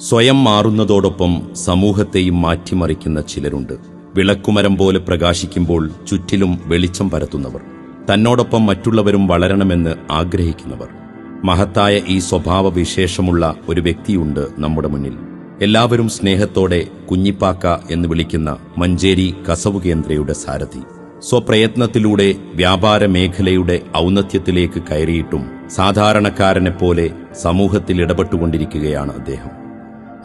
സ്വയം മാറുന്നതോടൊപ്പം സമൂഹത്തെയും മാറ്റിമറിക്കുന്ന ചിലരുണ്ട്. വിളക്കുമരം പോലെ പ്രകാശിക്കുമ്പോൾ ചുറ്റിലും വെളിച്ചം പരത്തുന്നവർ. തന്നോടൊപ്പം മറ്റുള്ളവരും വളരണമെന്ന് ആഗ്രഹിക്കുന്നവർ. മഹത്തായ ഈ സ്വഭാവ വിശേഷമുള്ള ഒരു വ്യക്തിയുണ്ട് നമ്മുടെ മുന്നിൽ. എല്ലാവരും സ്നേഹത്തോടെ കുഞ്ഞിപ്പാക്ക എന്ന് വിളിക്കുന്ന മഞ്ചേരി കസവുകേന്ദ്രയുടെ സാരഥി. സ്വപ്രയത്നത്തിലൂടെ വ്യാപാര മേഖലയുടെ ഔന്നത്യത്തിലേക്ക് കയറിയിട്ടും സാധാരണക്കാരനെപ്പോലെ സമൂഹത്തിൽ ഇടപെട്ടുകൊണ്ടിരിക്കുകയാണ് അദ്ദേഹം.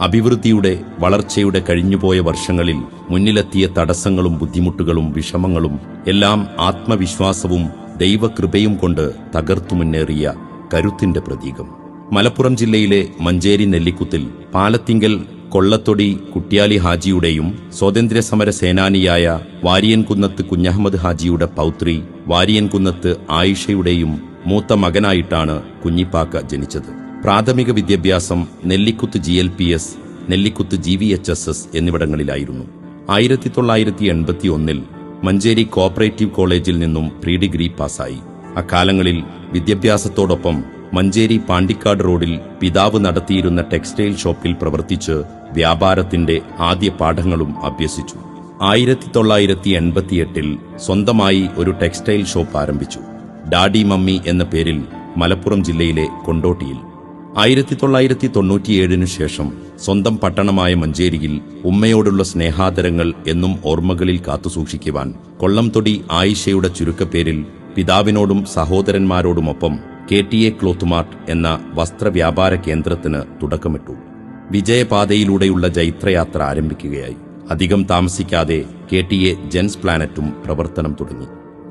അഭിവൃദ്ധിയുടെ വളർച്ചയുടെ കഴിഞ്ഞുപോയ വർഷങ്ങളിൽ മുന്നിലെത്തിയ തടസ്സങ്ങളും ബുദ്ധിമുട്ടുകളും വിഷമങ്ങളും എല്ലാം ആത്മവിശ്വാസവും ദൈവകൃപയും കൊണ്ട് തകർത്തു മുന്നേറിയ കരുത്തിന്റെ പ്രതീകം. മലപ്പുറം ജില്ലയിലെ മഞ്ചേരി നെല്ലിക്കുത്തിൽ പാലത്തിങ്കൽ കൊള്ളത്തൊടി കുട്ടിയാലി ഹാജിയുടെയും സ്വാതന്ത്ര്യസമര സേനാനിയായ വാരിയൻകുന്നത്ത് കുഞ്ഞഹമ്മദ് ഹാജിയുടെ പൗത്രി വാരിയൻകുന്നത്ത് ആയിഷയുടെയും മൂത്ത മകനായിട്ടാണ് കുഞ്ഞിപ്പാക്ക ജനിച്ചത്. പ്രാഥമിക വിദ്യാഭ്യാസം Nellikuth G L P S Nellikuth G V H S S എന്നിവിടങ്ങളിലായിരുന്നു. ആയിരത്തി തൊള്ളായിരത്തി എൺപത്തി ഒന്നിൽ മഞ്ചേരി കോപ്പറേറ്റീവ് കോളേജിൽ നിന്നും പ്രീ ഡിഗ്രി പാസ്സായി. അക്കാലങ്ങളിൽ വിദ്യാഭ്യാസത്തോടൊപ്പം മഞ്ചേരി പാണ്ടിക്കാട് റോഡിൽ പിതാവ് നടത്തിയിരുന്ന ടെക്സ്റ്റൈൽ ഷോപ്പിൽ പ്രവർത്തിച്ച് വ്യാപാരത്തിന്റെ ആദ്യ പാഠങ്ങളും അഭ്യസിച്ചു. ആയിരത്തി തൊള്ളായിരത്തി എൺപത്തിയെട്ടിൽ സ്വന്തമായി ഒരു ടെക്സ്റ്റൈൽ ഷോപ്പ് ആരംഭിച്ചു. ഡാഡി മമ്മി എന്ന പേരിൽ മലപ്പുറം ജില്ലയിലെ കൊണ്ടോട്ടിയിൽ. ആയിരത്തി തൊള്ളായിരത്തി തൊണ്ണൂറ്റിയേഴിനു ശേഷം സ്വന്തം പട്ടണമായ മഞ്ചേരിയിൽ ഉമ്മയോടുള്ള സ്നേഹാദരങ്ങൾ എന്നും ഓർമ്മകളിൽ കാത്തുസൂക്ഷിക്കുവാൻ കൊള്ളംതൊടി ആയിഷയുടെ ചുരുക്കപ്പേരിൽ പിതാവിനോടും സഹോദരന്മാരോടുമൊപ്പം K T A Cloth Mart എന്ന വസ്ത്രവ്യാപാര കേന്ദ്രത്തിന് തുടക്കമിട്ടു. വിജയപാതയിലൂടെയുള്ള ജൈത്രയാത്ര ആരംഭിക്കുകയായി. അധികം താമസിക്കാതെ കെ ടി എ ജെൻസ് പ്ലാനറ്റും പ്രവർത്തനം തുടങ്ങി.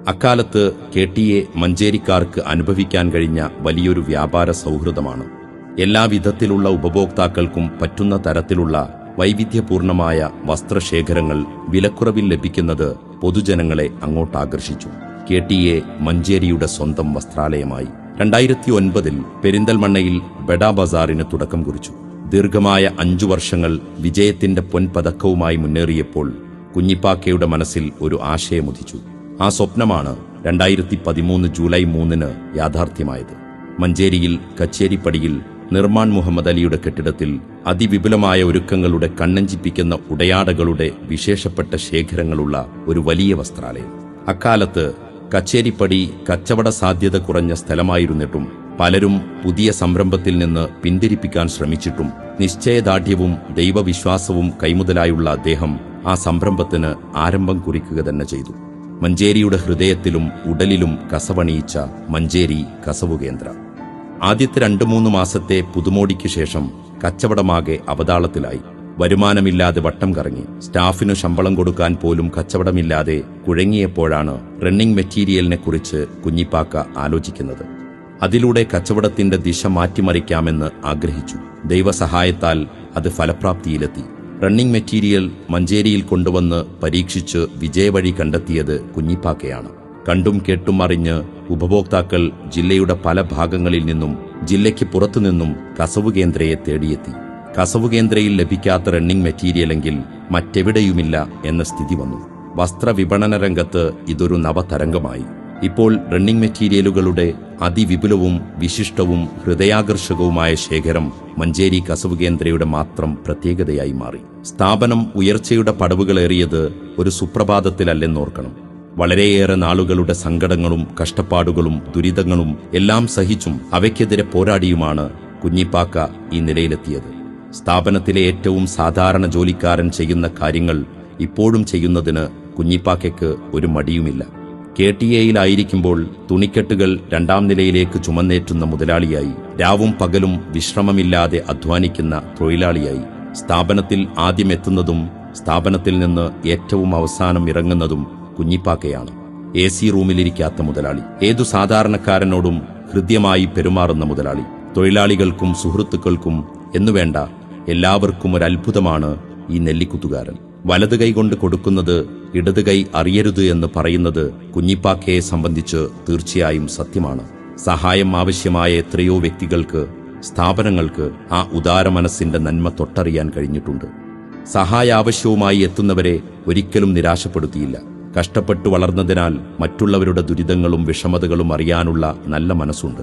അക്കാലത്ത് കെ ടി എ മഞ്ചേരിക്കാർക്ക് അനുഭവിക്കാൻ കഴിഞ്ഞ വലിയൊരു വ്യാപാര സൗഹൃദമാണ്. എല്ലാവിധത്തിലുള്ള ഉപഭോക്താക്കൾക്കും പറ്റുന്ന തരത്തിലുള്ള വൈവിധ്യപൂർണമായ വസ്ത്രശേഖരങ്ങൾ വിലക്കുറവിൽ ലഭിക്കുന്നത് പൊതുജനങ്ങളെ അങ്ങോട്ടാകർഷിച്ചു. കെ ടി എ മഞ്ചേരിയുടെ സ്വന്തം വസ്ത്രാലയമായി. രണ്ടായിരത്തി ഒൻപതിൽ പെരിന്തൽമണ്ണയിൽ ബെഡാ ബസാറിന് തുടക്കം കുറിച്ചു. ദീർഘമായ അഞ്ചു വർഷങ്ങൾ വിജയത്തിന്റെ പൊൻപതക്കവുമായി മുന്നേറിയപ്പോൾ കുഞ്ഞിപ്പാക്കയുടെ മനസ്സിൽ ഒരു ആശയമുദിച്ചു. ആ സ്വപ്നമാണ് രണ്ടായിരത്തി പതിമൂന്ന് ജൂലൈ മൂന്നിന് യാഥാർത്ഥ്യമായത്. മഞ്ചേരിയിൽ കച്ചേരിപ്പടിയിൽ നിർമാൺ മുഹമ്മദ് അലിയുടെ കെട്ടിടത്തിൽ അതിവിപുലമായ ഒരുക്കങ്ങളുടെ കണ്ണഞ്ചിപ്പിക്കുന്ന ഉടയാടകളുടെ വിശേഷപ്പെട്ട ശേഖരങ്ങളുള്ള ഒരു വലിയ വസ്ത്രാലയം. അക്കാലത്ത് കച്ചേരിപ്പടി കച്ചവട സാധ്യത കുറഞ്ഞ സ്ഥലമായിരുന്നിട്ടും പലരും പുതിയ സംരംഭത്തിൽ നിന്ന് പിന്തിരിപ്പിക്കാൻ ശ്രമിച്ചിട്ടും നിശ്ചയദാർഢ്യവും ദൈവവിശ്വാസവും കൈമുതലായുള്ള അദ്ദേഹം ആ സംരംഭത്തിന് ആരംഭം കുറിക്കുക തന്നെ ചെയ്തു. മഞ്ചേരിയുടെ ഹൃദയത്തിലും ഉടലിലും കസവണിയിച്ച മഞ്ചേരി കസവു കേന്ദ്ര ആദ്യത്തെ രണ്ടു മൂന്ന് മാസത്തെ പുതുമോടിക്ക് ശേഷം കച്ചവടമാകെ അവതാളത്തിലായി. വരുമാനമില്ലാതെ വട്ടം കറങ്ങി. സ്റ്റാഫിനു ശമ്പളം കൊടുക്കാൻ പോലും കച്ചവടമില്ലാതെ കുഴങ്ങിയപ്പോഴാണ് റണ്ണിംഗ് മെറ്റീരിയലിനെ കുറിച്ച് കുഞ്ഞിപ്പാക്ക ആലോചിക്കുന്നത്. അതിലൂടെ കച്ചവടത്തിന്റെ ദിശ മാറ്റിമറിക്കാമെന്ന് ആഗ്രഹിച്ചു. ദൈവസഹായത്താൽ അത് ഫലപ്രാപ്തിയിലെത്തി. റണ്ണിംഗ് മെറ്റീരിയൽ മഞ്ചേരിയിൽ കൊണ്ടുവന്ന് പരീക്ഷിച്ച് വിജയവഴി കണ്ടെത്തിയത് കുഞ്ഞിപ്പാക്കയാണ്. കണ്ടും കേട്ടും അറിഞ്ഞ് ഉപഭോക്താക്കൾ ജില്ലയുടെ പല ഭാഗങ്ങളിൽ നിന്നും ജില്ലയ്ക്ക് പുറത്തുനിന്നും കസവു കേന്ദ്രയെ തേടിയെത്തി. കസവു കേന്ദ്രയിൽ ലഭിക്കാത്ത റണ്ണിംഗ് മെറ്റീരിയലെങ്കിൽ മറ്റെവിടെയുമില്ല എന്ന സ്ഥിതി വന്നു. വസ്ത്രവിപണന രംഗത്ത് ഇതൊരു നവതരംഗമായി. ഇപ്പോൾ റണ്ണിംഗ് മെറ്റീരിയലുകളുടെ അതിവിപുലവും വിശിഷ്ടവും ഹൃദയാകർഷകവുമായ ശേഖരം മഞ്ചേരി കസവു കേന്ദ്രയുടെ മാത്രം പ്രത്യേകതയായി മാറി. സ്ഥാപനം ഉയർച്ചയുടെ പടവുകളേറിയത് ഒരു സുപ്രഭാതത്തിലല്ലെന്നോർക്കണം. വളരെയേറെ നാളുകളുടെ സങ്കടങ്ങളും കഷ്ടപ്പാടുകളും ദുരിതങ്ങളും എല്ലാം സഹിച്ചും അവയ്ക്കെതിരെ പോരാടിയുമാണ് കുഞ്ഞിപ്പാക്ക ഈ നിലയിലെത്തിയത്. സ്ഥാപനത്തിലെ ഏറ്റവും സാധാരണ ജോലിക്കാരൻ ചെയ്യുന്ന കാര്യങ്ങൾ ഇപ്പോഴും ചെയ്യുന്നതിന് കുഞ്ഞിപ്പാക്കയ്ക്ക് ഒരു മടിയുമില്ല. കെ ടി എയിലായിരിക്കുമ്പോൾ തുണിക്കെട്ടുകൾ രണ്ടാം നിലയിലേക്ക് ചുമന്നേറ്റുന്ന മുതലാളിയായി രാവും പകലും വിശ്രമമില്ലാതെ അധ്വാനിക്കുന്ന തൊഴിലാളിയായി സ്ഥാപനത്തിൽ ആദ്യം എത്തുന്നതും സ്ഥാപനത്തിൽ നിന്ന് ഏറ്റവും അവസാനം ഇറങ്ങുന്നതും കുഞ്ഞിപ്പാക്കയാണ്. എ സി റൂമിലിരിക്കാത്ത മുതലാളി. ഏതു സാധാരണക്കാരനോടും ഹൃദ്യമായി പെരുമാറുന്ന മുതലാളി. തൊഴിലാളികൾക്കും സുഹൃത്തുക്കൾക്കും എന്നുവേണ്ട എല്ലാവർക്കും ഒരു അത്ഭുതമാണ് ഈ നെല്ലിക്കുത്തുകാരൻ. വലത് കൈ കൊണ്ട് കൊടുക്കുന്നത് ഇടത് കൈ അറിയരുത് എന്ന് പറയുന്നത് കുഞ്ഞിപ്പാക്കയെ സംബന്ധിച്ച് തീർച്ചയായും സത്യമാണ്. സഹായം ആവശ്യമായ എത്രയോ വ്യക്തികൾക്ക് സ്ഥാപനങ്ങൾക്ക് ആ ഉദാര മനസ്സിന്റെ നന്മ തൊട്ടറിയാൻ കഴിഞ്ഞിട്ടുണ്ട്. സഹായ ആവശ്യവുമായി എത്തുന്നവരെ ഒരിക്കലും നിരാശപ്പെടുത്തിയില്ല. കഷ്ടപ്പെട്ടു വളർന്നതിനാൽ മറ്റുള്ളവരുടെ ദുരിതങ്ങളും വിഷമതകളും അറിയാനുള്ള നല്ല മനസ്സുണ്ട്.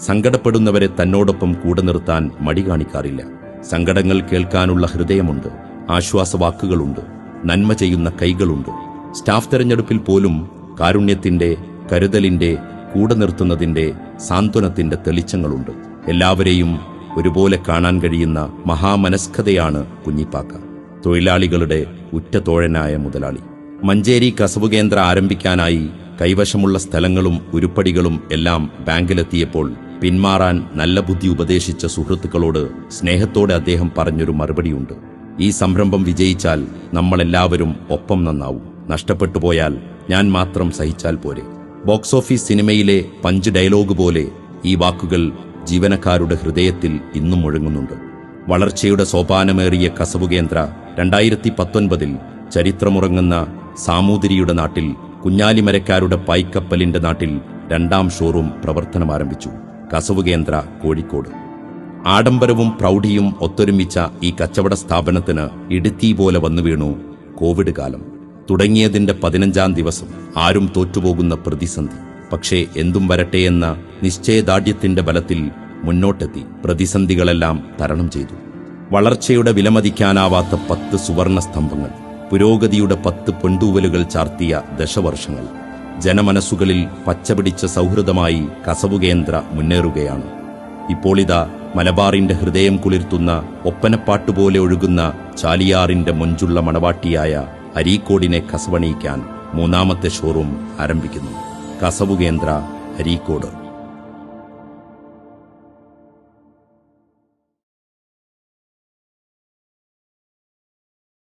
സങ്കടപ്പെടുന്നവരെ തന്നോടൊപ്പം കൂടെ നിർത്താൻ മടി കാണിക്കാറില്ല. സങ്കടങ്ങൾ കേൾക്കാനുള്ള ഹൃദയമുണ്ട്. ആശ്വാസവാക്കുകളുണ്ട്. നന്മ ചെയ്യുന്ന കൈകളുണ്ട്. സ്റ്റാഫ് തെരഞ്ഞെടുപ്പിൽ പോലും കാരുണ്യത്തിന്റെ കരുതലിന്റെ കൂടെ നിർത്തുന്നതിന്റെ സാന്ത്വനത്തിന്റെ തെളിച്ചങ്ങളുണ്ട്. എല്ലാവരെയും ഒരുപോലെ കാണാൻ കഴിയുന്ന മഹാമനസ്കതയാണ് കുഞ്ഞിപ്പാക്ക. തൊഴിലാളികളുടെ ഉറ്റതോഴനായ മുതലാളി. മഞ്ചേരി കസവ് കേന്ദ്ര ആരംഭിക്കാനായി കൈവശമുള്ള സ്ഥലങ്ങളും ഉരുപ്പടികളും എല്ലാം ബാങ്കിലെത്തിയപ്പോൾ പിന്മാറാൻ നല്ല ബുദ്ധി ഉപദേശിച്ച സുഹൃത്തുക്കളോട് സ്നേഹത്തോടെ അദ്ദേഹം പറഞ്ഞൊരു മറുപടിയുണ്ട്. ഈ സംരംഭം വിജയിച്ചാൽ നമ്മളെല്ലാവരും ഒപ്പം നന്നാവും. നഷ്ടപ്പെട്ടു പോയാൽ ഞാൻ മാത്രം സഹിച്ചാൽ പോരെ. ബോക്സ് ഓഫീസ് സിനിമയിലെ പഞ്ച് ഡയലോഗ് പോലെ ഈ വാക്കുകൾ ജീവനക്കാരുടെ ഹൃദയത്തിൽ ഇന്നും മുഴങ്ങുന്നുണ്ട് വളർച്ചയുടെ സോപാനമേറിയ കസവു കേന്ദ്ര രണ്ടായിരത്തി പത്തൊൻപതിൽ ചരിത്രമുറങ്ങുന്ന സാമൂതിരിയുടെ നാട്ടിൽ കുഞ്ഞാലിമരക്കാരുടെ പൈക്കപ്പലിന്റെ നാട്ടിൽ രണ്ടാം ഷോറൂം പ്രവർത്തനം ആരംഭിച്ചു. കസവു കേന്ദ്ര കോഴിക്കോട്. ആഡംബരവും പ്രൗഢിയും ഒത്തൊരുമിച്ച ഈ കച്ചവട സ്ഥാപനത്തിന് ഇടുത്തി പോലെ വന്നു വീണു കോവിഡ് കാലം. തുടങ്ങിയതിന്റെ പതിനഞ്ചാം ദിവസം ആരും തോറ്റുപോകുന്ന പ്രതിസന്ധി. പക്ഷേ എന്തും വരട്ടെ എന്ന നിശ്ചയദാർഢ്യത്തിന്റെ ബലത്തിൽ മുന്നോട്ടെത്തി പ്രതിസന്ധികളെല്ലാം തരണം ചെയ്തു. വളർച്ചയുടെ വിലമതിക്കാനാവാത്ത പത്ത് സുവർണ സ്തംഭങ്ങൾ. പുരോഗതിയുടെ പത്ത് പെണ്ടൂവലുകൾ ചാർത്തിയ ദശവർഷങ്ങൾ. ജനമനസ്സുകളിൽ പച്ചപിടിച്ച സൗഹൃദമായി കസവുകേന്ദ്ര മുന്നേറുകയാണ്. ഇപ്പോളിതാ മലബാറിന്റെ ഹൃദയം കുളിർത്തുന്ന ഒപ്പനപ്പാട്ടുപോലെ ഒഴുകുന്ന ചാലിയാറിന്റെ മൊഞ്ചുള്ള മണവാട്ടിയായ അരീക്കോടിനെ കസവണിയിക്കാൻ മൂന്നാമത്തെ ഷോറൂം ആരംഭിക്കുന്നു. കസവുകേന്ദ്ര അരീക്കോട്.